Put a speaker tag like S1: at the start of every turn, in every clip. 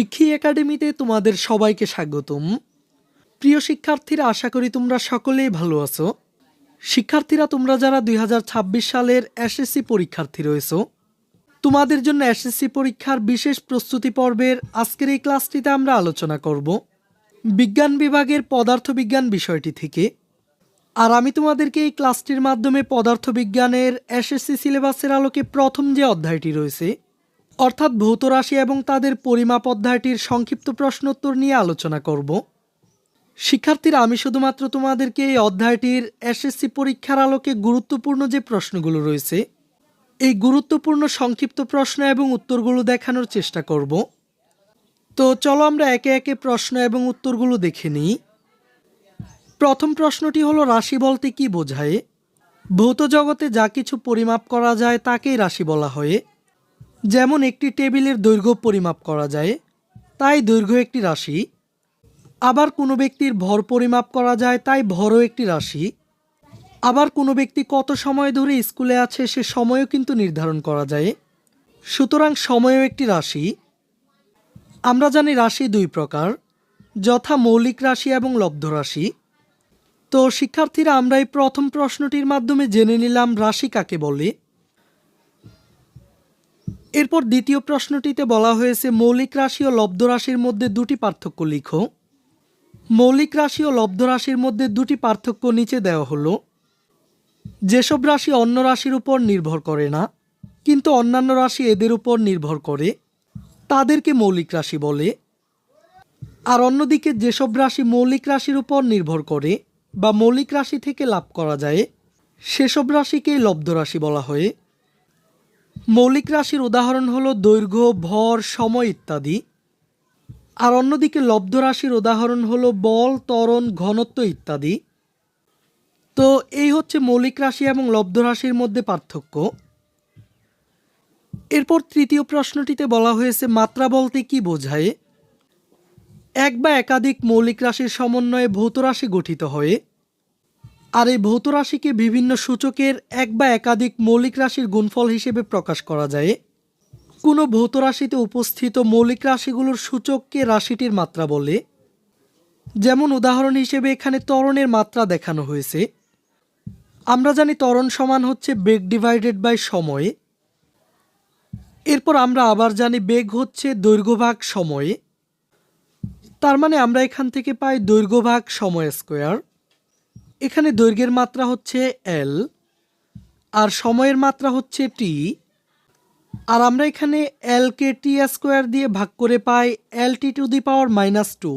S1: শিক্ষী একাডেমিতে তোমাদের সবাইকে স্বাগতম। প্রিয় শিক্ষার্থীরা, আশা করি তোমরা সকলেই ভালো আছো। শিক্ষার্থীরা, তোমরা যারা দুই হাজার ছাব্বিশ সালের এসএসসি পরীক্ষার্থী রয়েছো, তোমাদের জন্য এসএসসি পরীক্ষার বিশেষ প্রস্তুতি পর্বের আজকের এই ক্লাসটিতে আমরা আলোচনা করব বিজ্ঞান বিভাগের পদার্থবিজ্ঞান বিষয়টি থেকে। আর আমি তোমাদেরকে এই ক্লাসটির মাধ্যমে পদার্থবিজ্ঞানের এসএসসি সিলেবাসের আলোকে প্রথম যে অধ্যায়টি রয়েছে অর্থাৎ ভৌত রাশি এবং তাদের পরিমাপ অধ্যায়টির সংক্ষিপ্ত প্রশ্নোত্তর নিয়ে আলোচনা করব। শিক্ষার্থীরা, আমি শুধুমাত্র তোমাদেরকে এই অধ্যায়টির এসএসসি পরীক্ষার আলোকে গুরুত্বপূর্ণ যে প্রশ্নগুলো রয়েছে, এই গুরুত্বপূর্ণ সংক্ষিপ্ত প্রশ্ন এবং উত্তরগুলো দেখানোর চেষ্টা করব। তো চলো আমরা একে একে প্রশ্ন এবং উত্তরগুলো দেখে নিই। প্রথম প্রশ্নটি হলো, রাশি বলতে কি বোঝায়? ভৌত জগতে যা কিছু পরিমাপ করা যায় তাকেই রাশি বলা হয়। যেমন একটি টেবিলের দৈর্ঘ্য পরিমাপ করা যায়, তাই দৈর্ঘ্য একটি রাশি। আবার কোনো ব্যক্তির ভর পরিমাপ করা যায়, তাই ভরও একটি রাশি। আবার কোনো ব্যক্তি কত সময় ধরে স্কুলে আছে, সে সময়ও কিন্তু নির্ধারণ করা যায়। সুতরাং সময়ও একটি রাশি। আমরা জানি রাশি দুই প্রকার, যথা মৌলিক রাশি এবং লব্ধ রাশি। তো শিক্ষার্থীরা, আমরা এই প্রথম প্রশ্নটির মাধ্যমে জেনে নিলাম রাশি কাকে বলে। এরপর দ্বিতীয় প্রশ্নটিতে বলা হয়েছে, মৌলিক রাশি ও লব্ধ রাশির মধ্যে দুটি পার্থক্য লিখো। মৌলিক রাশি ও লব্ধ রাশির মধ্যে দুটি পার্থক্য নিচে দেওয়া হলো, যেসব রাশি অন্য রাশির উপর নির্ভর করে না, কিন্তু অন্যান্য রাশি এদের উপর নির্ভর করে, তাদেরকে মৌলিক রাশি বলে। আর অন্যদিকে যেসব রাশি মৌলিক রাশির উপর নির্ভর করে বা মৌলিক রাশি থেকে লাভ করা যায়, সেসব রাশিকেই লব্ধ রাশি বলা হয়। মৌলিক রাশির উদাহরণ হলো দৈর্ঘ্য, ভর, সময় ইত্যাদি। আর অন্যদিকে লব্ধ রাশির উদাহরণ হলো বল, ত্বরণ, ঘনত্ব ইত্যাদি। তো এই হচ্ছে মৌলিক রাশি এবং লব্ধ রাশির মধ্যে পার্থক্য। এরপর তৃতীয় প্রশ্নটিতে বলা হয়েছে, মাত্রা বলতে কি বোঝায়? এক বা একাধিক মৌলিক রাশির সমন্বয়ে ভৌত রাশি গঠিত হয়। আর এই ভৌত রাশিকে বিভিন্ন সূচকের এক বা একাধিক মৌলিক রাশির গুণফল হিসেবে প্রকাশ করা যায়। কোনো ভৌত রাশিতে উপস্থিত মৌলিক রাশিগুলোর সূচককে রাশিটির মাত্রা বলে। যেমন উদাহরণ হিসেবে এখানে ত্বরণের মাত্রা দেখানো হয়েছে। আমরা জানি ত্বরণ সমান হচ্ছে বেগ ডিভাইডেড বাই সময়ে। এরপর আমরা আবার জানি বেগ হচ্ছে দৈর্ঘ্য ভাগ সময়ে। তার মানে আমরা এখান থেকে পাই দৈর্ঘ্য ভাগ সময় স্কোয়ার। এখানে দৈর্ঘ্যের মাত্রা হচ্ছে এল আর সময়ের মাত্রা হচ্ছে টি আর আমরা এখানে এল কে টি স্কোয়ার দিয়ে ভাগ করে পাই L T to the power minus two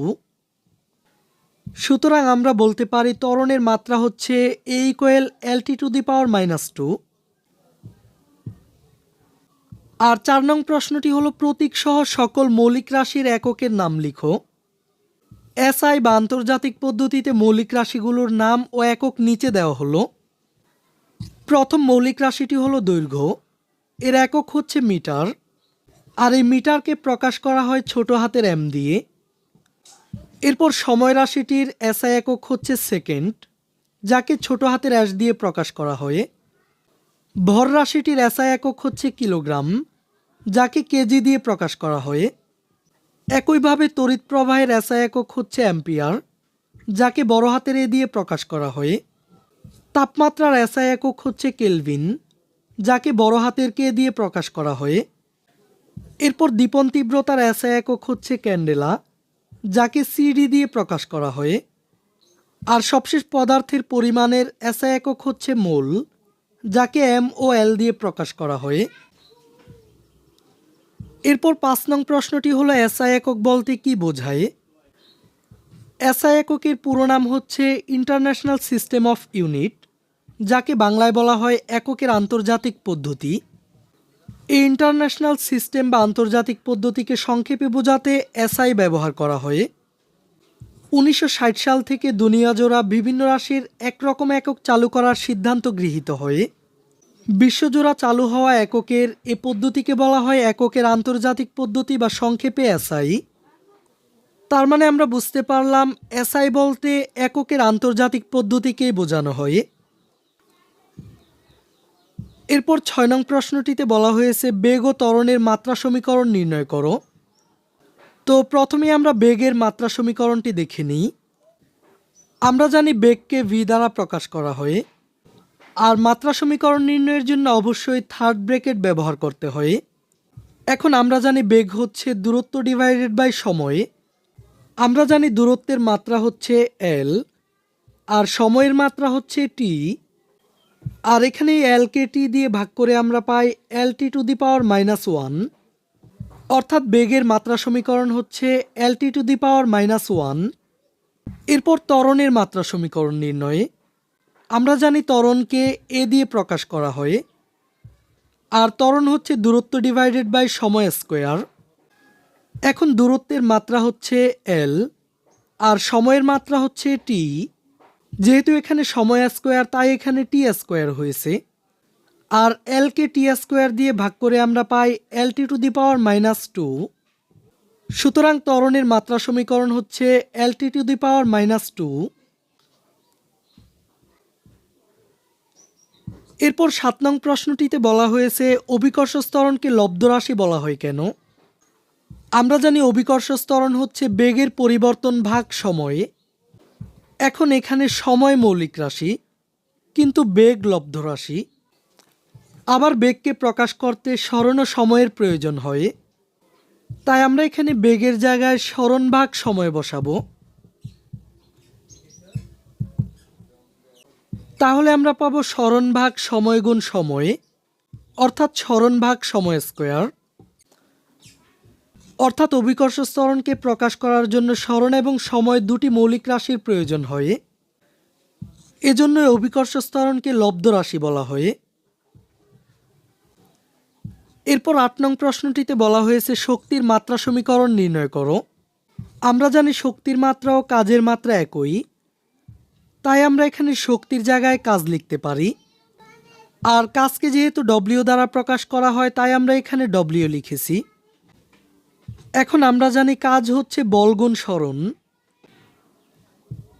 S1: সুতরাং আমরা বলতে পারি ত্বরণের মাত্রা হচ্ছে A equal L T to the power minus two আর চার নং প্রশ্নটি হলো প্রতীক সহ সকল মৌলিক রাশির এককের নাম লিখো। এসআই বা আন্তর্জাতিক পদ্ধতিতে মৌলিক রাশিগুলোর নাম ও একক নিচে দেওয়া হলো। প্রথম মৌলিক রাশিটি হলো দৈর্ঘ্য। এর একক হচ্ছে মিটার। আর এই মিটারকে প্রকাশ করা হয় ছোট হাতের এম দিয়ে। এরপর সময় রাশিটির এসআই একক হচ্ছে সেকেন্ড, যাকে ছোট হাতের অ্যাশ দিয়ে প্রকাশ করা হয়। ভর রাশিটির এসআই একক হচ্ছে কিলোগ্রাম, যাকে কেজি দিয়ে প্রকাশ করা হয়। একইভাবে তড়িৎ প্রবাহের এসআই একক হচ্ছে অ্যাম্পিয়ার, যাকে বড় হাতের এ দিয়ে প্রকাশ করা হয়। তাপমাত্রার এসআই একক হচ্ছে কেলভিন, যাকে বড় হাতের কে দিয়ে প্রকাশ করা হয়। এরপর দীপন তীব্রতার এসআই একক হচ্ছে ক্যান্ডেলা, যাকে সিডি দিয়ে প্রকাশ করা হয়। আর সবশেষ পদার্থের পরিমাণের এসআই একক হচ্ছে মোল, যাকে এম ও এল দিয়ে প্রকাশ করা হয়। এরপর পাঁচ নং প্রশ্নটি হলো, এসআই একক বলতে কি বোঝায়? এসআই এককের পুরো নাম হচ্ছে ইন্টারন্যাশনাল সিস্টেম অফ ইউনিট, যাকে বাংলায় বলা হয় এককের আন্তর্জাতিক পদ্ধতি। এই ইন্টারন্যাশনাল সিস্টেম বা আন্তর্জাতিক পদ্ধতিকে সংক্ষেপে বোঝাতে এসআই ব্যবহার করা হয়। উনিশশো ষাট সাল থেকে দুনিয়া জোড়া বিভিন্ন রাশির একরকম একক চালু করার সিদ্ধান্ত গৃহীত হয়। বিশ্বজোড়া চালু হওয়া এককের এ পদ্ধতিকে বলা হয় এককের আন্তর্জাতিক পদ্ধতি বা সংক্ষেপে এসআই। তার মানে আমরা বুঝতে পারলাম এসআই বলতে এককের আন্তর্জাতিক পদ্ধতিকেই বোঝানো হয়। এরপর ছয় নং প্রশ্নটিতে বলা হয়েছে বেগ ও ত্বরণের মাত্রা সমীকরণ নির্ণয় করো। তো প্রথমে আমরা বেগের মাত্রা সমীকরণটি দেখে নিই। আমরা জানি বেগকে ভি দ্বারা প্রকাশ করা হয়। আর মাত্রা সমীকরণ নির্ণয়ের জন্য অবশ্যই থার্ড ব্রেকেট ব্যবহার করতে হয়। এখন আমরা জানি বেগ হচ্ছে দূরত্ব ডিভাইডেড বাই সময়। আমরা জানি দূরত্বের মাত্রা হচ্ছে এল আর সময়ের মাত্রা হচ্ছে টি আর এখানে এলকে টি দিয়ে ভাগ করে আমরা পাই L T to the power minus one অর্থাৎ বেগের মাত্রা সমীকরণ হচ্ছে L T to the power minus one এরপর ত্বরণের মাত্রা সমীকরণ নির্ণয়ে। আমরা জানি ত্বরণকে এ দিয়ে প্রকাশ করা হয়। আর ত্বরণ হচ্ছে দূরত্ব ডিভাইডেড বাই সময় স্কোয়ার এখন দূরত্বের মাত্রা হচ্ছে এল আর সময়ের মাত্রা হচ্ছে টি যেহেতু এখানে সময় স্কোয়ার তাই এখানে টি স্কোয়ার হয়েছে। আর এলকে টি স্কোয়ার দিয়ে ভাগ করে আমরা পাই L T to the power minus two সুতরাং ত্বরণের মাত্রা সমীকরণ হচ্ছে L T to the power minus two এরপর সাত নং প্রশ্নটিতে বলা হয়েছে অভিকর্ষ স্তরণকে লব্ধরাশি বলা হয় কেন? আমরা জানি অভিকর্ষ স্তরণ হচ্ছে বেগের পরিবর্তন ভাগ সময়ে। এখন এখানে সময় মৌলিক রাশি, কিন্তু বেগ লব্ধ রাশি। আবার বেগকে প্রকাশ করতে স্মরণ সময়ের প্রয়োজন হয়। তাই আমরা এখানে বেগের জায়গায় স্মরণ ভাগ সময় বসাবো। তাহলে আমরা পাবো স্মরণ ভাগ সময় গুণ সময়ে, অর্থাৎ স্মরণ ভাগ সময় স্কোয়ার। অর্থাৎ অভিকর্ষ স্তরণকে প্রকাশ করার জন্য স্মরণ এবং সময় দুটি মৌলিক রাশির প্রয়োজন হয়। এজন্য অভিকর্ষ স্তরণকে লব্ধ রাশি বলা হয়। এরপর আট নং প্রশ্নটিতে বলা হয়েছে, শক্তির মাত্রা সমীকরণ নির্ণয় করো। আমরা জানি শক্তির মাত্রা ও কাজের মাত্রা একই। তাই আমরা এখানে শক্তির জায়গায় কাজ লিখতে পারি। আর কাজকে যেহেতু ডব্লিউ দ্বারা প্রকাশ করা হয়, তাই আমরা এখানে ডব্লিউ লিখেছি। এখন আমরা জানি কাজ হচ্ছে বলগুণ স্মরণ।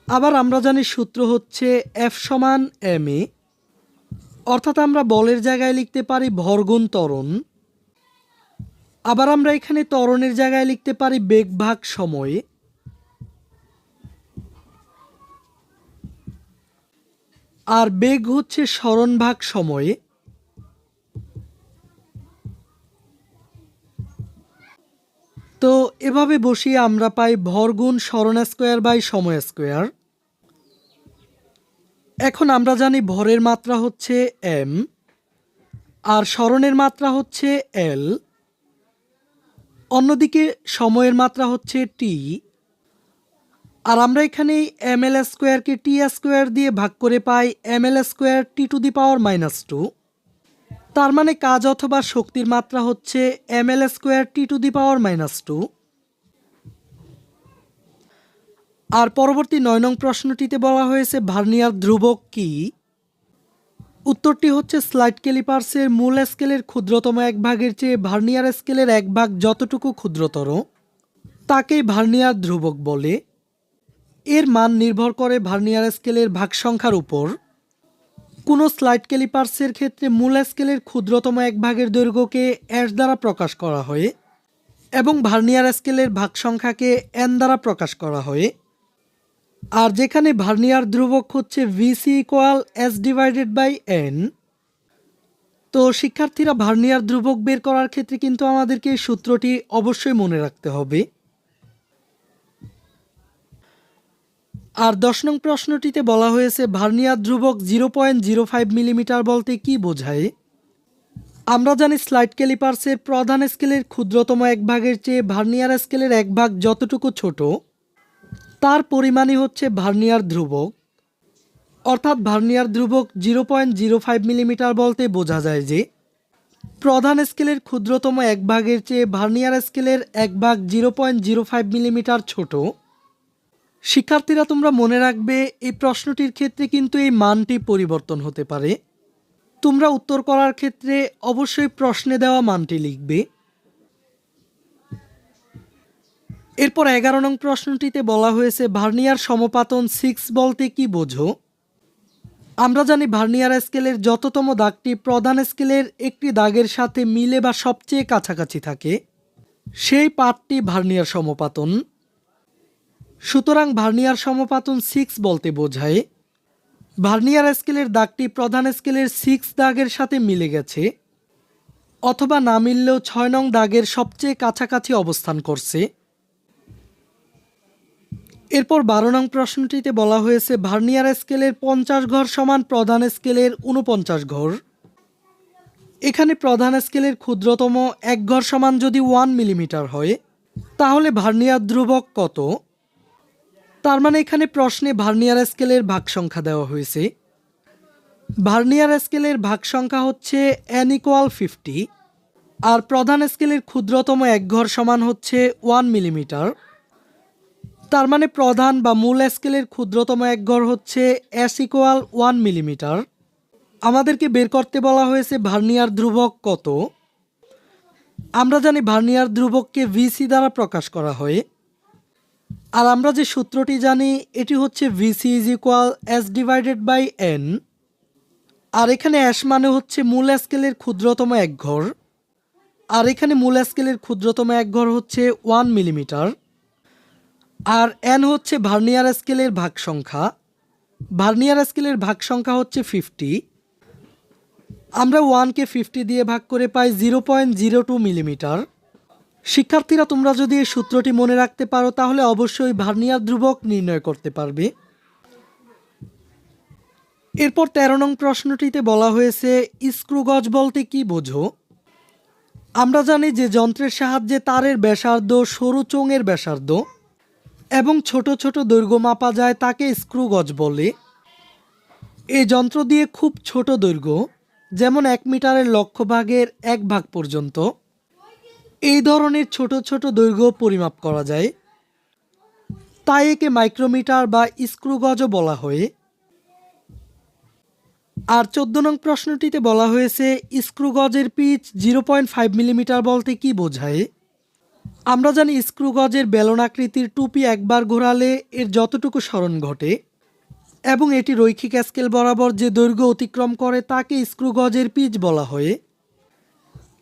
S1: আবার আমরা জানি সূত্র হচ্ছে এফ সমান এম এ অর্থাৎ আমরা বলের জায়গায় লিখতে পারি ভরগুণ ত্বরণ। আবার আমরা এখানে ত্বরণের জায়গায় লিখতে পারি বেগ ভাগ সময়ে। আর বেগ হচ্ছে স্মরণ ভাগ সময়ে। তো এভাবে বসিয়ে আমরা পাই ভরগুণ স্মরণ স্কোয়ার বাই সময় স্কোয়ার। এখন আমরা জানি ভরের মাত্রা হচ্ছে এম আর স্মরণের মাত্রা হচ্ছে এল অন্যদিকে সময়ের মাত্রা হচ্ছে টি আর আমরা এখানে এম এল স্কোয়ারকে টি স্কোয়ার দিয়ে ভাগ করে পাই M L square T to the power minus two. তার মানে কাজ অথবা শক্তির মাত্রা হচ্ছে M L square T to the power minus two. আর পরবর্তী নয় নং প্রশ্নটিতে বলা হয়েছে ভার্নিয়ার ধ্রুবক কি? উত্তরটি হচ্ছে স্লাইড ক্যালিপার্সের মূল স্কেলের ক্ষুদ্রতম এক ভাগের চেয়ে ভার্নিয়ার স্কেলের এক ভাগ যতটুকু ক্ষুদ্রতর, তাকেই ভার্নিয়ার ধ্রুবক বলে। এর মান নির্ভর করে ভার্নিয়ার স্কেলের ভাগ সংখ্যার উপর। কোনো স্লাইড ক্যালিপার্সের ক্ষেত্রে মূল স্কেলের ক্ষুদ্রতম এক ভাগের দৈর্ঘ্যকে এস দ্বারা প্রকাশ করা হয় এবং ভার্নিয়ার স্কেলের ভাগ সংখ্যাকে এন দ্বারা প্রকাশ করা হয়। আর যেখানে ভার্নিয়ার ধ্রুবক হচ্ছে VC equal S divided by N. তো শিক্ষার্থীরা ভার্নিয়ার ধ্রুবক বের করার ক্ষেত্রে কিন্তু আমাদেরকে এই সূত্রটি অবশ্যই মনে রাখতে হবে। আর দশ নং প্রশ্নটিতে বলা হয়েছে, ভার্নিয়ার ধ্রুবক zero point zero five millimetre বলতে কি বোঝায়? আমরা জানি স্লাইড ক্যালিপার্সের প্রধান স্কেলের ক্ষুদ্রতম এক ভাগের চেয়ে ভার্নিয়ার স্কেলের এক ভাগ যতটুকু ছোট, তার পরিমাণই হচ্ছে ভার্নিয়ার ধ্রুবক। অর্থাৎ ভার্নিয়ার ধ্রুবক zero point zero five millimetre বলতে বোঝা যায় যে, প্রধান স্কেলের ক্ষুদ্রতম এক ভাগের চেয়ে ভার্নিয়ার স্কেলের এক ভাগ zero point zero five millimetre ছোট শিক্ষার্থীরা তোমরা মনে রাখবে, এই প্রশ্নটির ক্ষেত্রে কিন্তু এই মানটি পরিবর্তন হতে পারে। তোমরা উত্তর করার ক্ষেত্রে অবশ্যই প্রশ্নে দেওয়া মানটি লিখবে। এরপর এগারো নং প্রশ্নটিতে বলা হয়েছে, ভার্নিয়ার সমপাতন সিক্স বলতে কি বোঝো? আমরা জানি ভার্নিয়ার স্কেলের যততম দাগটি প্রধান স্কেলের একটি দাগের সাথে মিলে বা সবচেয়ে কাছাকাছি থাকে। সেই পাতটি ভার্নিয়ার সমপাতন। সুতরাং ভার্নিয়ার সমপাতন সিক্স বলতে বোঝায়, ভার্নিয়ার স্কেলের দাগটি প্রধান স্কেলের সিক্স দাগের সাথে মিলে গেছে, অথবা না মিললেও ছয় নং দাগের সবচেয়ে কাছাকাছি অবস্থান করছে। এরপর বারো নং প্রশ্নটিতে বলা হয়েছে, ভার্নিয়ার স্কেলের পঞ্চাশ ঘর সমান প্রধান স্কেলের উনপঞ্চাশ ঘর। এখানে প্রধান স্কেলের ক্ষুদ্রতম এক ঘর সমান যদি ওয়ান মিলিমিটার হয়, তাহলে ভার্নিয়ার ধ্রুবক কত? তার মানে এখানে প্রশ্নে ভার্নিয়ার স্কেলের ভাগ সংখ্যা দেওয়া হয়েছে। ভার্নিয়ার স্কেলের ভাগ সংখ্যা হচ্ছে এন ইকোয়াল ফিফটি আর প্রধান স্কেলের ক্ষুদ্রতম এক ঘর সমান হচ্ছে ওয়ান মিলিমিটার তার মানে প্রধান বা মূল স্কেলের ক্ষুদ্রতম এক ঘর হচ্ছে এস ইকোয়াল ওয়ান মিলিমিটার আমাদেরকে বের করতে বলা হয়েছে ভার্নিয়ার ধ্রুবক কত। আমরা জানি ভার্নিয়ার ধ্রুবককে ভিসি দ্বারা প্রকাশ করা হয়। আর আমরা যে সূত্রটি জানি, এটি হচ্ছে VC is equal S divided by N আর এখানে অ্যাশ মানে হচ্ছে মূল স্কেলের ক্ষুদ্রতম এক ঘর, আর এখানে মূল স্কেলের ক্ষুদ্রতম এক ঘর হচ্ছে ওয়ান মিলিমিটার আর এন হচ্ছে ভার্নিয়ার স্কেলের ভাগ সংখ্যা, ভার্নিয়ার স্কেলের ভাগ সংখ্যা হচ্ছে ফিফটি আমরা ওয়ানকে ফিফটি দিয়ে ভাগ করে পাই zero point zero two millimetre শিক্ষার্থীরা, তোমরা যদি এই সূত্রটি মনে রাখতে পারো, তাহলে অবশ্যই ভার্নিয়ার ধ্রুবক নির্ণয় করতে পারবে। এরপর তেরো নং প্রশ্নটিতে বলা হয়েছে, স্ক্রু গজ বলতে কি বোঝো? আমরা জানি যে যন্ত্রের সাহায্যে তারের ব্যাসার্ধ সরু চোঙের ব্যাসার্ধ এবং ছোট ছোট দৈর্ঘ্য মাপা যায় তাকে স্ক্রু গজ বলে। এই যন্ত্র দিয়ে খুব ছোট দৈর্ঘ্য, যেমন এক মিটারের লক্ষ্য ভাগের এক ভাগ পর্যন্ত। এই ধরনের ছোট ছোট দৈর্ঘ্য পরিমাপ করা যায়। তাই একে মাইক্রোমিটার বা স্ক্রু গজও বলা হয়। আর চোদ্দ নং প্রশ্নটিতে বলা হয়েছে, স্ক্রু গজের pitch zero point five millimetre বলতে কি বোঝায়? আমরা জানি স্ক্রু গজের বেলনাকৃতির টুপি একবার ঘোরালে এর যতটুকু স্মরণ ঘটে এবং এটি রৈখিক স্কেল বরাবর যে দৈর্ঘ্য অতিক্রম করে তাকে স্ক্রু গজের পিচ বলা হয়।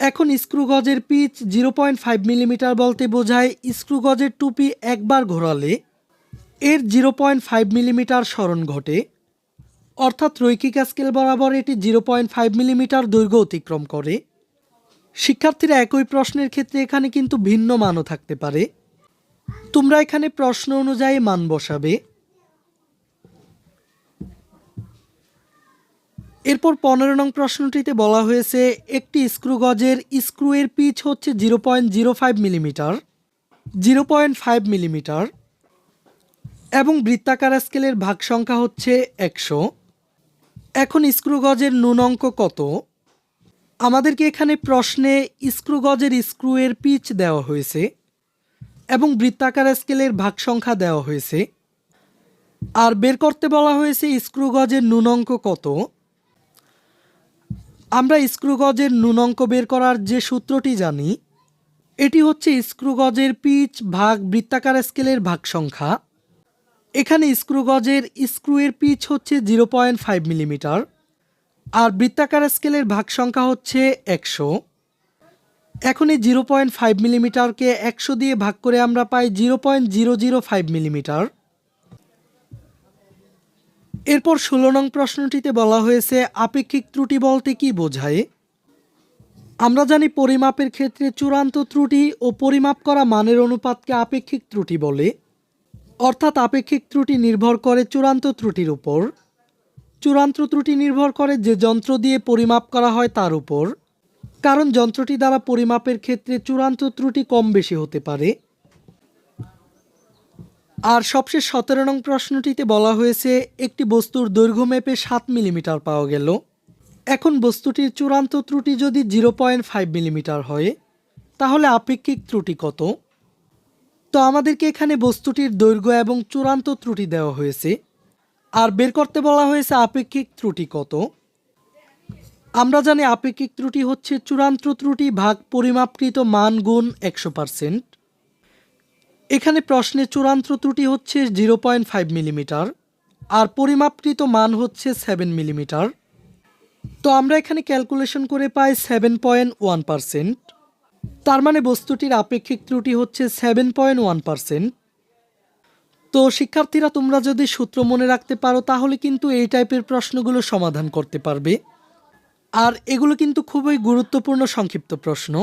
S1: এখন স্ক্রু গজের pitch zero point five millimetre বলতে বোঝায় স্ক্রু গজের টুপি একবার ঘোরালে এর জিরো পয়েন্ট ফাইভ মিলিমিটার স্মরণ ঘটে। অর্থাৎ রৈখিক স্কেল বরাবর এটি জিরো পয়েন্ট ফাইভ মিলিমিটার দৈর্ঘ্য অতিক্রম করে। শিক্ষার্থীরা একই প্রশ্নের ক্ষেত্রে এখানে কিন্তু ভিন্ন মানও থাকতে পারে। তোমরা এখানে প্রশ্ন অনুযায়ী মান বসাবে। এরপর পনেরো নং প্রশ্নটিতে বলা হয়েছে, একটি স্ক্রু গজের স্ক্রুয়ের পিচ হচ্ছে zero point zero five millimetre, zero point five millimetre, এবং বৃত্তাকার স্কেলের ভাগ সংখ্যা হচ্ছে একশো। এখন স্ক্রু গজের নুন অঙ্ক কত? আমাদেরকে এখানে প্রশ্নে স্ক্রু গজের স্ক্রুয়ের পিচ দেওয়া হয়েছে, এবং বৃত্তাকার স্কেলের ভাগ সংখ্যা দেওয়া হয়েছে। আর বের করতে বলা হয়েছে স্ক্রু গজের নুন অঙ্ক কত? আমরা স্ক্রু গজের বের করার যে সূত্রটি জানি, এটি হচ্ছে স্ক্রু গজের পিচ ভাগ বৃত্তাকার স্কেলের ভাগ সংখ্যা এখানে স্ক্রু গজের স্ক্রুয়ের পিচ হচ্ছে জিরো পয়েন্ট ফাইভ মিলিমিটার আর বৃত্তাকার স্কেলের ভাগ সংখ্যা হচ্ছে একশো। এখন এই জিরো পয়েন্ট ফাইভ মিলিমিটারকে একশো দিয়ে ভাগ করে আমরা পাই zero point zero zero five millimetre. এরপর ষোলো নং প্রশ্নটিতে বলা হয়েছে, আপেক্ষিক ত্রুটি বলতে কি বোঝায়? আমরা জানি পরিমাপের ক্ষেত্রে চূড়ান্ত ত্রুটি ও পরিমাপ করা মানের অনুপাতকে আপেক্ষিক ত্রুটি বলে। অর্থাৎ আপেক্ষিক ত্রুটি নির্ভর করে চূড়ান্ত ত্রুটির উপর। চূড়ান্ত ত্রুটি নির্ভর করে যে যন্ত্র দিয়ে পরিমাপ করা হয় তার উপর। কারণ যন্ত্রটি দ্বারা পরিমাপের ক্ষেত্রে চূড়ান্ত ত্রুটি কম বেশি হতে পারে। আর সবশেষ সতেরো নং প্রশ্নটিতে বলা হয়েছে, একটি বস্তুর দৈর্ঘ্য মেপে সাত মিলিমিটার পাওয়া গেল। এখন বস্তুটির চূড়ান্ত ত্রুটি যদি জিরো পয়েন্ট ফাইভ মিলিমিটার হয়, তাহলে আপেক্ষিক ত্রুটি কত? তো আমাদেরকে এখানে বস্তুটির দৈর্ঘ্য এবং চূড়ান্ত ত্রুটি দেওয়া হয়েছে। আর বের করতে বলা হয়েছে আপেক্ষিক ত্রুটি কত? আমরা জানি আপেক্ষিক ত্রুটি হচ্ছে চূড়ান্ত ত্রুটি ভাগ পরিমাপকৃত মান গুণ একশো পার্সেন্ট। এখানে প্রশ্নে চূড়ান্ত ত্রুটি হচ্ছে জিরো পয়েন্ট ফাইভ মিলিমিটার আর পরিমাপকৃত মান হচ্ছে সেভেন মিলিমিটার। তো আমরা এখানে ক্যালকুলেশন করে পাই সেভেন পয়েন্ট ওয়ান পার্সেন্ট। তার মানে বস্তুটির আপেক্ষিক ত্রুটি হচ্ছে সেভেন পয়েন্ট ওয়ান পার্সেন্ট। তো শিক্ষার্থীরা, তোমরা যদি সূত্র মনে রাখতে পারো, তাহলে কিন্তু এই টাইপের প্রশ্নগুলো সমাধান করতে পারবে। আর এগুলো কিন্তু খুবই গুরুত্বপূর্ণ সংক্ষিপ্ত প্রশ্ন।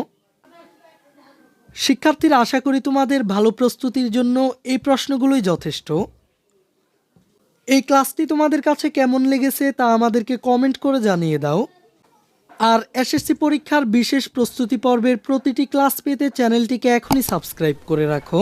S1: শিক্ষার্থীরা আশা করি তোমাদের ভালো প্রস্তুতির জন্য এই প্রশ্নগুলোই যথেষ্ট। এই ক্লাসটি তোমাদের কাছে কেমন লেগেছে তা আমাদেরকে কমেন্ট করে জানিয়ে দাও। আর এসএসসি পরীক্ষার বিশেষ প্রস্তুতি পর্বের প্রতিটি ক্লাস পেতে চ্যানেলটিকে এখনই সাবস্ক্রাইব করে রাখো।